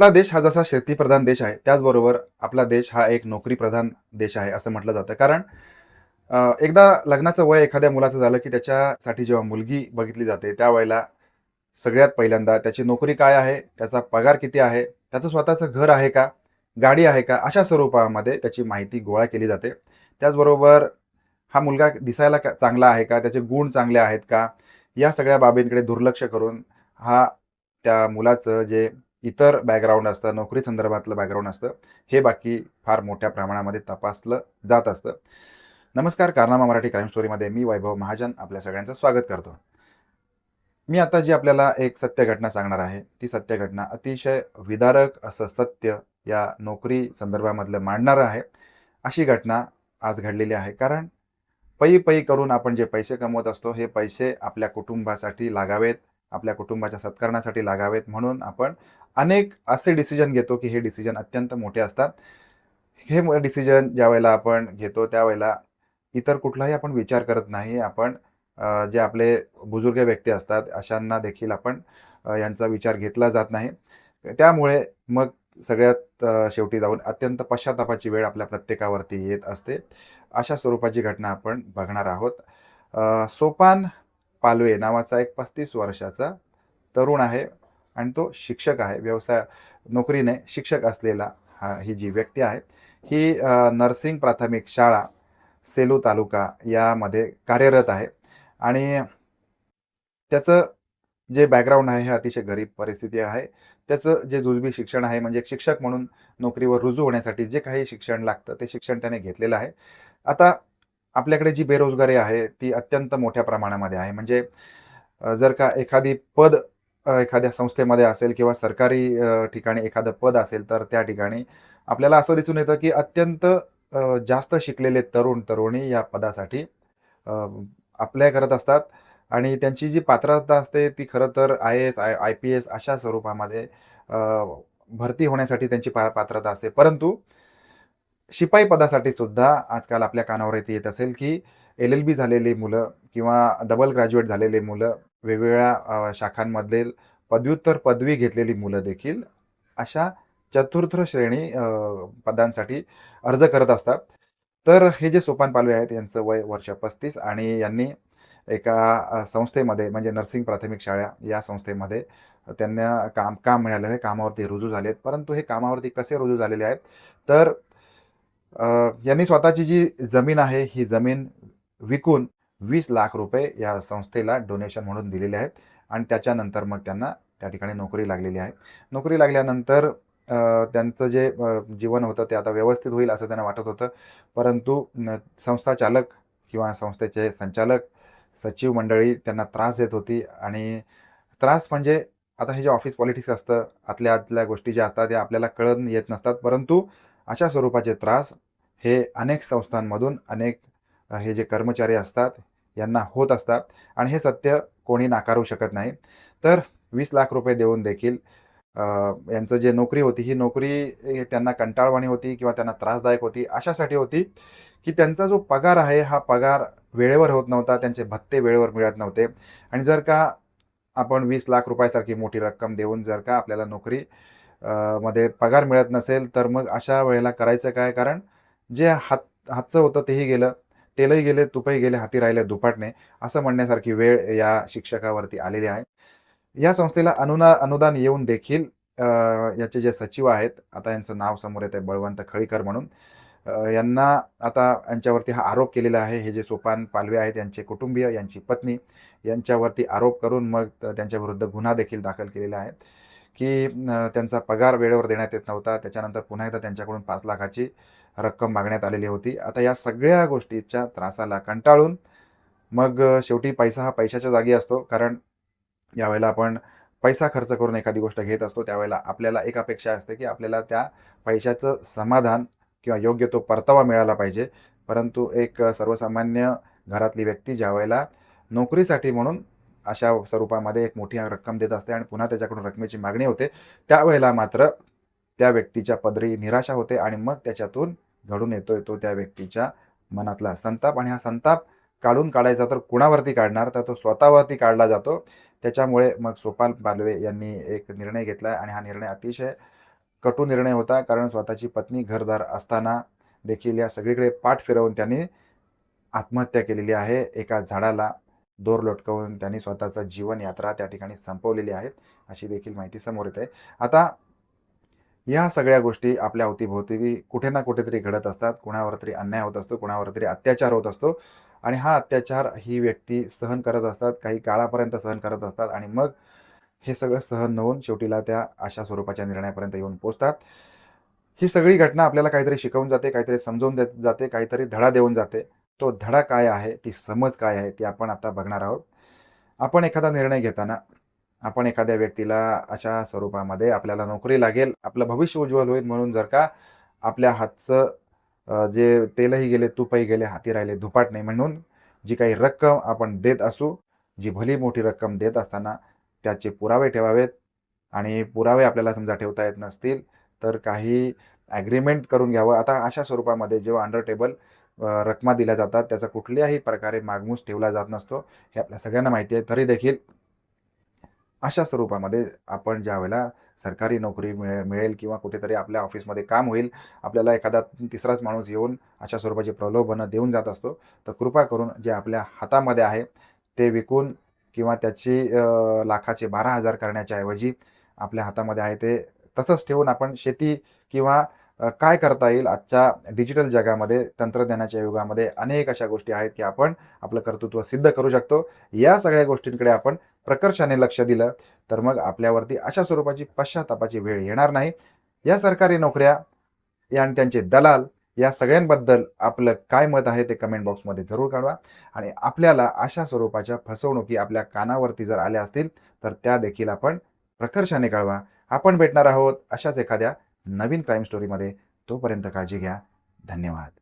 आपला देश हा जसा शेतीप्रधान देश आहे त्याचबरोबर आपला देश हा एक नोकरीप्रधान देश आहे असं म्हटलं जातं. कारण एकदा लग्नाचं वय एखाद्या मुलाचं झालं की त्याच्यासाठी जेव्हा मुलगी बघितली जाते त्यावेळेला सगळ्यात पहिल्यांदा त्याची नोकरी काय आहे त्याचा पगार किती आहे त्याचं स्वतःचं घर आहे का गाडी आहे का अशा स्वरूपामध्ये त्याची माहिती गोळा केली जाते. त्याचबरोबर हा मुलगा दिसायला का चांगला आहे का त्याचे गुण चांगले आहेत का या सगळ्या बाबींकडे दुर्लक्ष करून हा त्या मुलाचं जे इतर बॅकग्राऊंड असतं नोकरी संदर्भातलं बॅकग्राऊंड असतं हे बाकी फार मोठ्या प्रमाणामध्ये तपासलं जात असतं. नमस्कार कारनामा मराठी क्राईम स्टोरीमध्ये मी वैभव महाजन आपल्या सगळ्यांचं स्वागत करतो. मी आता जी आपल्याला एक सत्य घटना सांगणार आहे ती सत्य घटना अतिशय विदारक असं सत्य या नोकरी संदर्भामधलं मांडणारं आहे. अशी घटना आज घडलेली आहे कारण पै पै करून आपण जे पैसे कमवत असतो हे पैसे आपल्या कुटुंबासाठी लागावेत आपल्या कुटुंबाच्या सत्कारणासाठी लागावेत म्हणून आपण अनेक असे डिसिजन घेतो की हे डिसिजन अत्यंत मोठे असतात. हे डिसिजन ज्या वेळेला आपण घेतो त्यावेळेला इतर कुठलाही आपण विचार करत नाही. आपण जे आपले बुजुर्ग व्यक्ती असतात अशांना देखील आपण यांचा विचार घेतला जात नाही. त्यामुळे मग सगळ्यात शेवटी जाऊन अत्यंत पश्चातापाची वेळ आपल्या प्रत्येकावरती येत असते. अशा स्वरूपाची घटना आपण बघणार आहोत. सोपान पालवे नावाचा एक पस्तीस वर्षाचा तरुण आहे आणि तो शिक्षक आहे व्यवसाय नोकरीने शिक्षक असलेला हा ही जी व्यक्ती आहे ही नर्सिंग प्राथमिक शाळा सेलू तालुका यामध्ये कार्यरत आहे. आणि त्याचं जे बॅकग्राऊंड आहे हे अतिशय गरीब परिस्थिती आहे. त्याचं जे जुजबी शिक्षण आहे म्हणजे एक शिक्षक म्हणून नोकरीवर रुजू होण्यासाठी जे काही शिक्षण लागतं ते शिक्षण त्याने घेतलेलं आहे. आता आपल्याकडे जी बेरोजगारी आहे ती अत्यंत मोठ्या प्रमाणामध्ये आहे. म्हणजे जर का एखादी पद एखाद्या संस्थेमध्ये असेल किंवा सरकारी ठिकाणी एखादं पद असेल तर त्या ठिकाणी आपल्याला असं दिसून येतं की अत्यंत जास्त शिकलेले तरुण तरुणी या पदासाठी अप्लाय करत असतात. आणि त्यांची जी पात्रता असते ती खरं तर I S I I P S अशा स्वरूपामध्ये भरती होण्यासाठी त्यांची पा पात्रता असते. परंतु शिपाई पदासाठी सुद्धा आजकाल आपल्या कानावर येते येत असेल की एल एल बी झालेली मुलं किंवा डबल ग्रॅज्युएट झालेले मुलं वेगवेगळ्या शाखांमधले पदव्युत्तर पदवी घेतलेली मुलं देखील अशा चतुर्थ श्रेणी पदांसाठी अर्ज करत असतात. तर हे जे सोपान पालवे आहेत यांचं वय वर्ष पस्तीस आणि यांनी एका संस्थेमध्ये म्हणजे नर्सिंग प्राथमिक शाळा या संस्थेमध्ये त्यांना काम काम मिळालेलं आहे. कामावरती रुजू झाले आहेत परंतु हे कामावरती कसे रुजू झालेले आहेत? तर यांनी स्वतःची जी जमीन आहे ही जमीन विकून वीस लाख रुपये या संस्थेला डोनेशन म्हणून दिलेले आहेत. आणि त्याच्यानंतर मग त्यांना त्या ठिकाणी नोकरी लागलेली आहे. नोकरी लागल्यानंतर त्यांचं जे जीवन होतं ते आता व्यवस्थित होईल असं त्यांना वाटत होतं. परंतु न संस्था चालक किंवा संस्थेचे संचालक सचिव मंडळी त्यांना त्रास देत होती. आणि त्रास म्हणजे आता हे जे ऑफिस पॉलिटिक्स असतं आतल्या आतल्या गोष्टी ज्या असतात त्या आपल्याला कळत येत नसतात. परंतु अशा स्वरूपाचे त्रास हे अनेक संस्थांमधून अनेक हे जे कर्मचारी असतात यांना होत असतात. आणि हे सत्य कोणी नाकारू शकत नाही. तर वीस लाख रुपये देऊन देखील यांचं जे नोकरी होती ही नोकरी त्यांना कंटाळवाणी होती किंवा त्यांना त्रासदायक होती अशासाठी होती की त्यांचा जो पगार आहे हा पगार वेळेवर होत नव्हता त्यांचे भत्ते वेळेवर मिळत नव्हते. आणि जर का आपण वीस लाख रुपयासारखी मोठी रक्कम देऊन जर का आपल्याला नोकरी मध्ये पगार मिळत नसेल तर मग अशा वेळेला करायचं काय? कारण जे हात हातचं होतं तेही गेलं तेलही गेले तुपही गेले हाती राहिले दुपाटणे असं म्हणण्यासारखी वेळ या शिक्षकावरती आलेली आहे. या संस्थेला अनुना अनुदान येऊन देखील याचे जे सचिव आहेत आता यांचं नाव समोर येतं बळवंत खळीकर म्हणून यांना आता यांच्यावरती हा आरोप केलेला आहे. हे जे सोपान पालवे आहेत यांचे कुटुंबीय यांची पत्नी यांच्यावरती आरोप करून मग त्यांच्याविरुद्ध गुन्हा देखील दाखल केलेला आहे. की त्यांचा पगार वेळेवर देण्यात येत नव्हता. त्याच्यानंतर पुन्हा एकदा त्यांच्याकडून पाच लाखाची रक्कम मागण्यात आलेली होती. आता या सगळ्या गोष्टीच्या त्रासाला कंटाळून मग शेवटी पैसा हा पैशाच्या जागी असतो. कारण यावेळेला आपण पैसा खर्च करून एखादी गोष्ट घेत असतो. त्यावेळेला आपल्याला एक अपेक्षा असते की आपल्याला त्या पैशाचं समाधान किंवा योग्य तो परतावा मिळाला पाहिजे. परंतु एक सर्वसामान्य घरातली व्यक्ती ज्यावेळेला नोकरीसाठी म्हणून अशा स्वरूपामध्ये एक मोठी रक्कम देत असते आणि पुन्हा त्याच्याकडून रकमेची मागणी होते. त्यावेळेला मात्र त्या व्यक्तीच्या पदरी निराशा होते आणि मग त्याच्यातून घडून येतोय तो त्या व्यक्तीच्या मनातला संताप आणि हा संताप काढून काढायचा तर कुणावरती काढणार? तर तो स्वतःवरती काढला जातो. त्याच्यामुळे मग सोपान पालवे यांनी एक निर्णय घेतला आणि हा निर्णय अतिशय कटू निर्णय होता कारण स्वतःची पत्नी घरदार असताना देखील या सगळीकडे पाठ फिरवून त्यांनी आत्महत्या केलेली आहे. एका झाडाला दोर लटकवून त्यांनी स्वतःचा जीवनयात्रा त्या ठिकाणी संपवलेली आहे अशी देखील माहिती समोर येते. आता या सगळ्या गोष्टी आपल्या अवतीभोवती कुठे ना कुठेतरी घडत असतात. कुणावर तरी अन्याय होत असतो कुणावर तरी अत्याचार होत असतो. आणि हा अत्याचार ही व्यक्ती सहन करत असतात काही काळापर्यंत सहन करत असतात आणि मग हे सगळं सहन न होऊन शेवटीला त्या अशा स्वरूपाच्या निर्णयापर्यंत येऊन पोचतात. ही सगळी घटना आपल्याला काहीतरी शिकवून जाते काहीतरी समजवून देत जाते काहीतरी धडा देऊन जाते. तो धडा काय आहे ती समज काय आहे ती आपण आता बघणार आहोत. आपण एखादा निर्णय घेताना आपण एखाद्या व्यक्तीला अशा स्वरूपामध्ये आपल्याला नोकरी लागेल आपलं भविष्य उज्ज्वल होईल म्हणून जर का आपल्या हातचं जे तेलही गेले तुपही गेले हाती राहिले धुपाट नाही म्हणून जी काही रक्कम आपण देत असू जी भली मोठी रक्कम देत असताना त्याचे पुरावे ठेवावेत आणि पुरावे आपल्याला समजा ठेवता येत नसतील तर काही ॲग्रीमेंट करून घ्यावं. आता अशा स्वरूपामध्ये जेव्हा अंडर टेबल रकमा दिल्या जातात. त्याचा कुठल्याही प्रकारे मागमूस ठेवला जात नसतो. हे आपल्या सगळ्यांना माहिती आहे. तरी देखील अशा स्वरूपामध्ये आपण ज्या वेळेला सरकारी नोकरी मिळेल मिळेल किंवा कुठेतरी आपल्या ऑफिसमध्ये काम होईल आपल्याला एखादा तिसराच माणूस येऊन अशा स्वरूपाची प्रलोभनं देऊन जात असतो तर कृपा करून जे आपल्या हातामध्ये आहे ते विकून किंवा त्याची लाखाचे बारा हजार करण्याच्या ऐवजी आपल्या हातामध्ये आहे ते तसंच ठेवून आपण शेती किंवा काय करता येईल आजच्या डिजिटल जगामध्ये तंत्रज्ञानाच्या युगामध्ये अनेक अशा गोष्टी आहेत की आपण आपलं कर्तृत्व सिद्ध करू शकतो. या सगळ्या गोष्टींकडे आपण प्रकर्षाने लक्ष दिलं तर मग आपल्यावरती अशा स्वरूपाची पश्चातापाची वेळ येणार नाही. या सरकारी नोकऱ्या या आणि त्यांचे दलाल या सगळ्यांबद्दल आपलं काय मत आहे ते कमेंट बॉक्समध्ये जरूर कळवा आणि आपल्याला अशा स्वरूपाच्या फसवणुकी आपल्या कानावरती जर आल्या असतील तर त्या देखील आपण प्रकर्षाने कळवा आपण भेटणार आहोत अशाच एखाद्या नवीन क्राईम स्टोरीमध्ये तोपर्यंत काळजी घ्या. धन्यवाद.